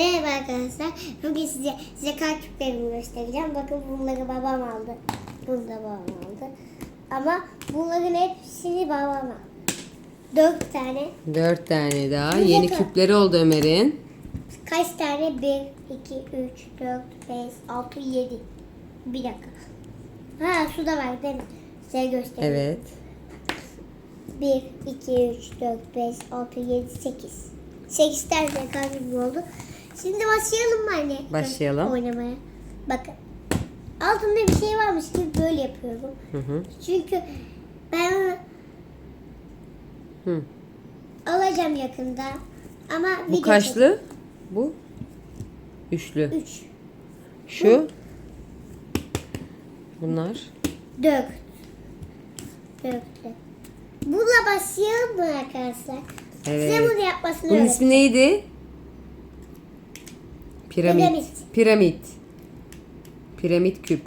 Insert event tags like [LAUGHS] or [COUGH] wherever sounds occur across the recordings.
Merhaba arkadaşlar. Bugün size zeka küplerimi göstereceğim. Bakın bunları babam aldı. Bunu da babam aldı. Ama bunların hepsini babam aldı. Dört tane. Dört tane daha. Bir Yeni küpleri oldu Ömer'in. Kaç tane? Bir, iki, üç, dört, beş, altı, yedi. Bir dakika. Ha su da var değil mi? Size göstereyim. Evet. 1, 2, 3, 4, 5, 6, 7, 8. 8 tane küpü oldu. Şimdi başlayalım mı anne? Başlayalım. Oynamaya. Bakın. Altında bir şey varmış gibi böyle yapıyorum. Hı hı. Çünkü ben Hı. alacağım yakında. Ama Bu kaçlı? Bu üçlü. 3, Şu. Bunlar. 4. 4. Bununla başlayalım mı arkadaşlar? Size Evet. bunu yapmasını Bunun öğreteceğim. ismi neydi? Piramit. Piramit. Piramit. Piramit küp.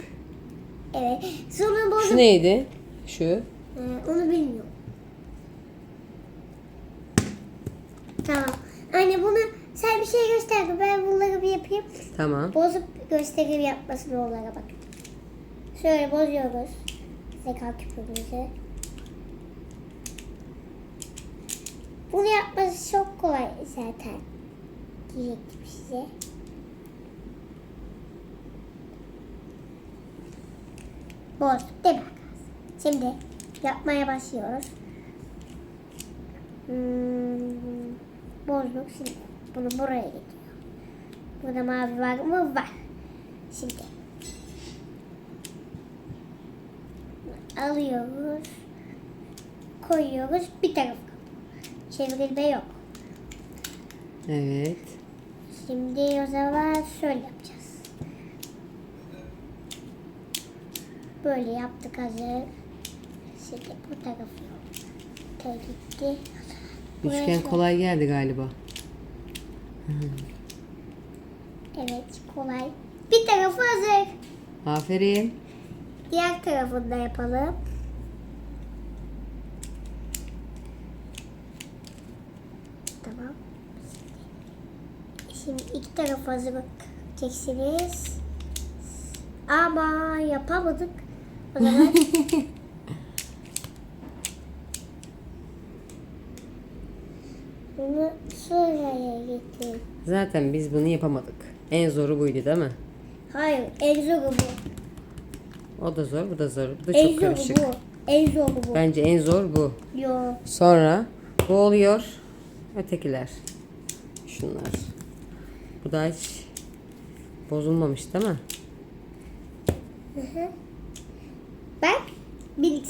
Evet. Sonra bunu... Şu neydi? Şu. Ee, onu bilmiyorum. Tamam. Anne bunu sen bir şey göster. Ben bunları bir yapayım. Tamam. Bozup gösterim yapmasını onlara bak. Şöyle bozuyoruz. Zeka küpümüzü. Bunu yapması çok kolay zaten. Diyecektim size. Bozduk değil mi? Şimdi yapmaya başlıyoruz. Hmm, bozduk şimdi. Bunu buraya getiriyor. Burada mavi var mı? Var. Şimdi. Alıyoruz. Koyuyoruz. Bir taraf. Çevirme yok. Evet. Şimdi o zaman şöyle yapacağız. Böyle yaptık hazır. Şimdi bu tarafı. Tel gitti. Üçgen kolay geldi galiba. Evet kolay. Bir tarafı hazır. Aferin. Diğer tarafını da yapalım. Tamam. Şimdi iki tarafı hazır bakacaksınız. Ama yapamadık. O zaman [LAUGHS] bunu şuraya getir. Zaten biz bunu yapamadık. En zoru buydu değil mi? Hayır, en zoru bu. O da zor, bu da zor. Bu da En çok zoru karışık. bu. En zoru bu. Bence en zor bu. Yo. Sonra bu oluyor. Ötekiler. Şunlar. Bu da hiç bozulmamış değil mi? Bak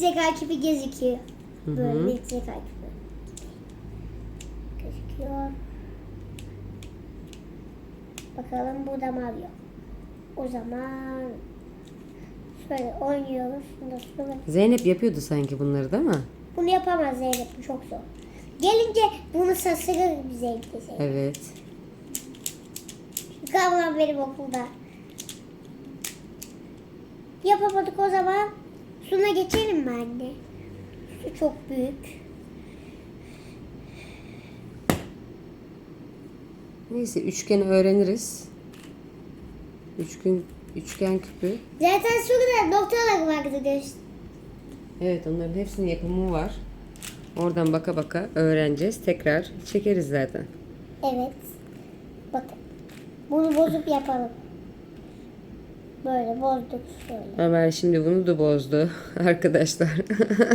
zeka gibi gözüküyor. Hı Böyle hı. bir zeka gibi. Gözüküyor. Bakalım burada mavi yok. O zaman şöyle oynuyoruz. Şöyle. Zeynep yapıyordu sanki bunları değil mi? Bunu yapamaz Zeynep. Bu çok zor. Gelince bunu sasırır zevkle Zeynep. Evet. Çünkü ablam benim okulda. Yapamadık o zaman. Suna geçelim mi anne? Su çok büyük. Neyse üçgeni öğreniriz. Üçgen üçgen küpü. Zaten şurada noktalar vardı göster. Evet onların hepsinin yapımı var. Oradan baka baka öğreneceğiz. Tekrar çekeriz zaten. Evet. Bakın. Bunu bozup yapalım. Böyle bozduk şöyle. Ömer şimdi bunu da bozdu [LAUGHS] arkadaşlar.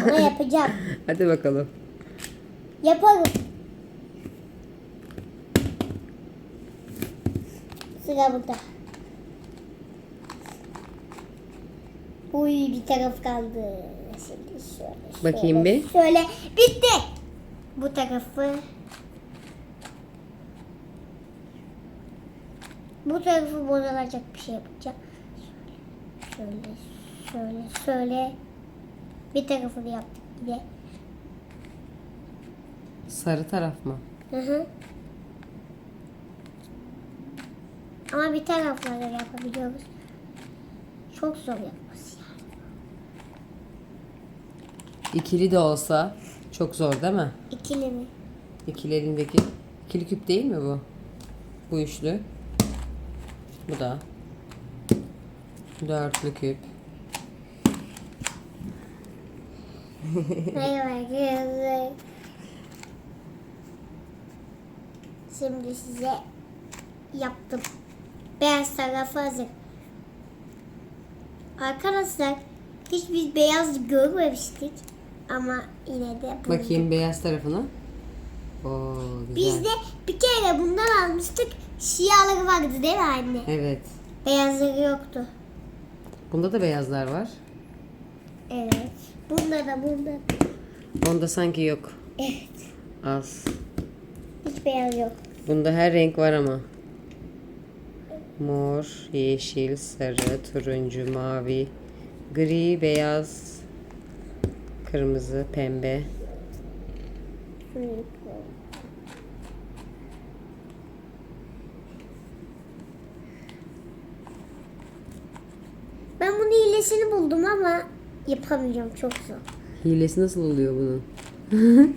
Ama yapacağım. [LAUGHS] Hadi bakalım. Yaparım. Sıra burada. Uy bir taraf kaldı. Şimdi şöyle. Bakayım şöyle, bir. Şöyle bitti. Bu tarafı. Bu tarafı bozulacak bir şey yapacağım. Şöyle, şöyle, şöyle. Bir tarafını yaptık bir de. Sarı taraf mı? Hı hı. Ama bir taraflarla yapabiliyoruz. Çok zor yapması yani. İkili de olsa çok zor değil mi? İkili mi? İkilerindeki ikili küp değil mi bu? Bu üçlü. Bu da. Dörtlü küp. [LAUGHS] Şimdi size yaptım. Beyaz tarafı hazır. Arkadaşlar hiç biz beyaz görmemiştik. Ama yine de bulduk. Bakayım beyaz tarafına. Oo güzel. Biz de bir kere bundan almıştık. Siyahları vardı değil mi anne? Evet. Beyazları yoktu. Bunda da beyazlar var. Evet. Bunda da bunda. Onda sanki yok. Evet. Az. Hiç beyaz yok. Bunda her renk var ama. Mor, yeşil, sarı, turuncu, mavi, gri, beyaz, kırmızı, pembe. Şunu yapıyorum. Ben bunun hilesini buldum ama yapamayacağım çok zor. Hilesi nasıl oluyor bunun? [LAUGHS]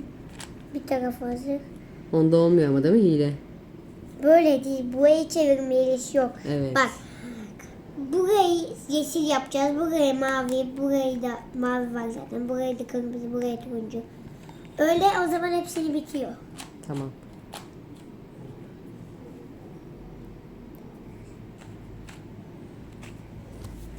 Bir tarafı hazır. Onda olmuyor ama değil mi hile? Böyle değil. Burayı çevirme hilesi yok. Evet. Bak. Burayı yeşil yapacağız. Burayı mavi. Burayı da mavi var zaten. Burayı da kırmızı. Burayı turuncu. Öyle o zaman hepsini bitiyor. Tamam.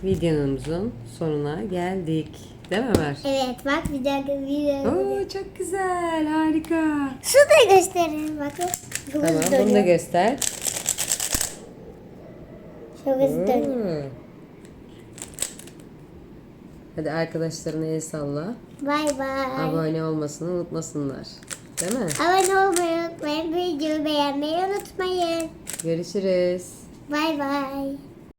Videomuzun sonuna geldik. Değil mi Ömer? Evet bak bir dakika bir Oo çok güzel, harika. Şu da gösterin bakın. Çok Tamam, hızlı bunu da dönüyor. göster. Çok hızlı dönüyor. Oo. Hadi arkadaşlarına el salla. Bay bay. Abone olmasını unutmasınlar. Değil mi? Abone olmayı unutmayın. Videoyu beğenmeyi unutmayın. Görüşürüz. Bay bay.